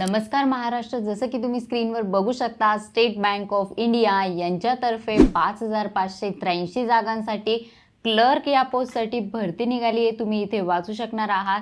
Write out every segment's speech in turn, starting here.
नमस्कार महाराष्ट्र. जसं की तुम्ही स्क्रीनवर बघू शकता स्टेट बँक ऑफ इंडिया यांच्यातर्फे पाच हजार पाचशे त्र्याऐंशी जागांसाठी क्लर्क या पोस्टसाठी भरती निघाली आहे. तुम्ही इथे वाचू शकणार आहात.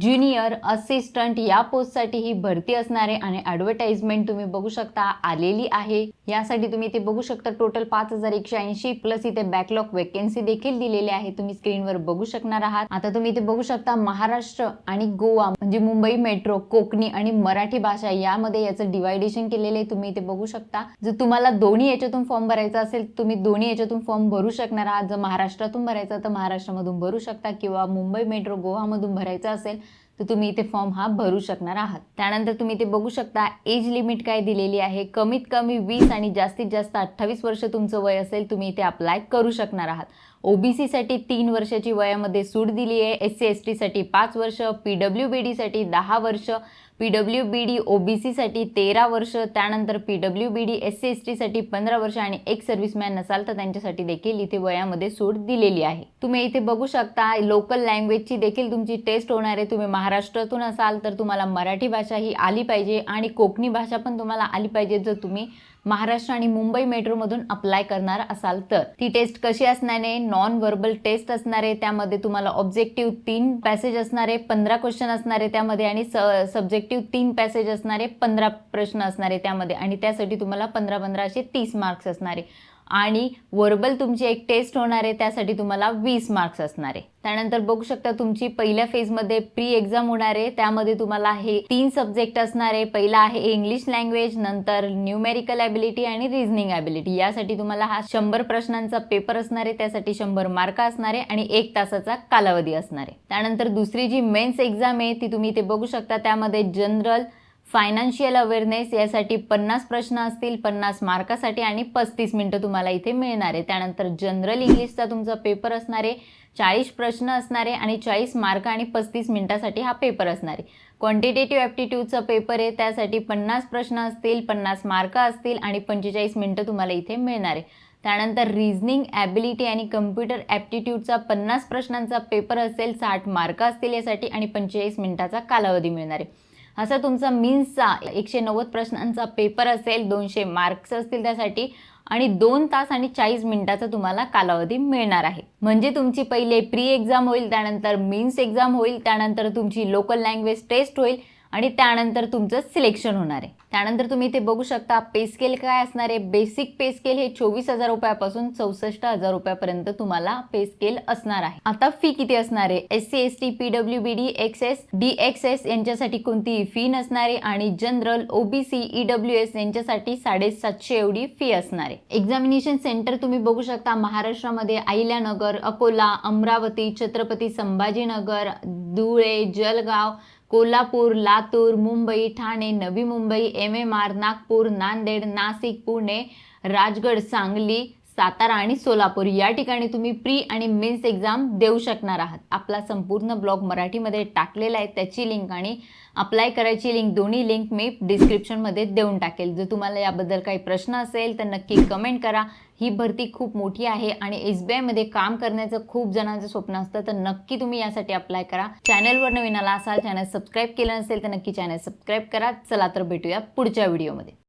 ज्युनियर असिस्टंट या पोस्टसाठी ही भरती असणारे आणि ॲडव्हर्टाइजमेंट तुम्ही बघू शकता आलेली आहे. यासाठी तुम्ही इथे बघू शकता टोटल पाच हजार एकशे ऐंशी प्लस इथे बॅकलॉग वेकेन्सी देखील दिलेली आहे. तुम्ही स्क्रीनवर बघू शकणार आहात. आता तुम्ही इथे बघू शकता महाराष्ट्र आणि गोवा म्हणजे मुंबई मेट्रो कोकणी आणि मराठी भाषा यामध्ये याचं डिवायडेशन केलेलं आहे. तुम्ही इथे बघू शकता. जर तुम्हाला दोन्ही याच्यातून फॉर्म भरायचा असेल तुम्ही दोन्ही याच्यातून फॉर्म भरू शकणार आहात. जर महाराष्ट्रातून भरायचा तर महाराष्ट्रामधून भरू शकता किंवा मुंबई मेट्रो गोवामधून भरायचा असेल तर तुम्ही इथे फॉर्म हा भरू शकणार आहात. त्यानंतर तुम्ही इथे बघू शकता एज लिमिट काय दिलेली आहे. कमीत कमी वीस आणि जास्तीत जास्त अठ्ठावीस वर्ष तुमचं वय असेल तुम्ही इथे अप्लाय करू शकणार आहात. ओबीसीसाठी तीन वर्षाची वयामध्ये सूट दिली आहे. एस सी एस टीसाठी पाच वर्ष पी डब्ल्यू बी डीसाठी दहा वर्ष P W B D O B सीसाठी तेरा वर्ष त्यानंतर P W B D S C S टीसाठी पंधरा वर्ष आणि एक सर्व्हिसमॅन नसाल तर त्यांच्यासाठी देखील इथे वयामध्ये सूट दिलेली आहे. तुम्ही इथे बघू शकता लोकल लँग्वेजची देखील तुमची टेस्ट होणार आहे. तुम्ही महाराष्ट्रातून असाल तर तुम्हाला मराठी भाषा ही आली पाहिजे आणि कोकणी भाषा पण तुम्हाला आली पाहिजे जर तुम्ही महाराष्ट्र आणि मुंबई मेट्रोमधून अप्लाय करणार असाल तर. ती टेस्ट कशी असणार आहे? नॉन व्हर्बल टेस्ट असणार आहे. त्यामध्ये तुम्हाला ऑब्जेक्टिव्ह तीन पॅसेज असणार आहे पंधरा क्वेश्चन असणार आहे त्यामध्ये आणि सब्जेक्ट सब्जेक्टिव्ह तीन पॅसेज असणारे पंधरा प्रश्न असणारे त्यामध्ये. आणि त्यासाठी तुम्हाला पंधरा पंधरा असे तीस मार्क्स असणारे. आणि वर्बल तुमची एक टेस्ट होणार आहे त्यासाठी तुम्हाला वीस मार्क्स असणार आहे. त्यानंतर बघू शकता तुमची पहिल्या फेजमध्ये प्री एक्झाम होणार आहे त्यामध्ये तुम्हाला हे तीन सब्जेक्ट असणार आहे. पहिला आहे इंग्लिश लँग्वेज नंतर न्यूमेरिकल ॲबिलिटी आणि रिझनिंग ॲबिलिटी यासाठी तुम्हाला हा शंभर प्रश्नांचा पेपर असणार आहे त्यासाठी शंभर मार्क असणार आहे आणि एक तासाचा कालावधी असणार आहे. त्यानंतर दुसरी जी मेन्स एक्झाम आहे ती तुम्ही इथे बघू शकता त्यामध्ये जनरल फायनान्शियल अवेअरनेस यासाठी पन्नास प्रश्न असतील पन्नास मार्कासाठी आणि पस्तीस मिनटं तुम्हाला इथे मिळणार आहे. त्यानंतर जनरल इंग्लिशचा तुमचा पेपर असणार आहे चाळीस प्रश्न असणार आहे आणि चाळीस मार्क आणि पस्तीस मिनटासाठी हा पेपर असणार आहे. क्वांटिटेटिव्ह ॲप्टिट्यूडचा पेपर आहे त्यासाठी पन्नास प्रश्न असतील पन्नास मार्क असतील आणि पंचेचाळीस मिनटं तुम्हाला इथे मिळणार आहे. त्यानंतर रिझनिंग ॲबिलिटी आणि कम्प्युटर ॲप्टिट्यूडचा पन्नास प्रश्नांचा पेपर असेल साठ मार्क असतील यासाठी आणि पंचेचाळीस मिनिटाचा कालावधी मिळणार आहे. असा तुमचा मीन्सचा एकशे नव्वद प्रश्नांचा पेपर असेल दोनशे मार्क्स असतील त्यासाठी आणि दोन तास आणि चाळीस मिनिटाचा तुम्हाला कालावधी मिळणार आहे. म्हणजे तुमची पहिले प्री एक्झाम होईल त्यानंतर मीन्स एक्झाम होईल त्यानंतर तुमची लोकल लँग्वेज टेस्ट होईल आणि त्यानंतर तुमचं सिलेक्शन होणार आहे. त्यानंतर तुम्ही इथे बघू शकता पे स्केल काय असणार आहे? बेसिक पे स्केल हे चोवीस हजार रुपयापासून चौसष्ट हजार रुपयापर्यंत तुम्हाला पे स्केल असणार आहे. आता फी किती असणार आहे? S C S T PW B D X S D X S यांच्यासाठी कोणतीही फी नसणार आहे आणि जनरल ओबीसी ई एस यांच्यासाठी साडेसातशे एवढी फी असणार आहे. एक्झामिनेशन सेंटर तुम्ही बघू शकता महाराष्ट्रामध्ये Ahilyanagar Akola Amravati Chhatrapati Sambhajinagar Dhule Jalgaon Kolhapur Latur Mumbai Thane Navi Mumbai M M R Nagpur Nanded Nashik Pune Rajgad Sangli Satara आणि सोलापूर या ठिकाणी तुम्ही प्री आणि मेन्स एक्झाम देऊ शकणार आहात. आपला संपूर्ण ब्लॉग मराठीमध्ये टाकलेला आहे. त्याची लिंक आणि अप्लाय करायची लिंक दोन्ही लिंक मी डिस्क्रिप्शनमध्ये देऊन टाकेल. जर तुम्हाला याबद्दल काही प्रश्न असेल तर नक्की कमेंट करा. ही भरती खूप मोठी आहे आणि एस बी आयमध्ये काम करण्याचं खूप जणांचं स्वप्न असतं तर नक्की तुम्ही यासाठी अप्लाय करा. चॅनलवर नवीन आला असाल चॅनल सबस्क्राईब केलं नसेल तर नक्की चॅनल सबस्क्राईब करा. चला तर भेटूया पुढच्या व्हिडिओमध्ये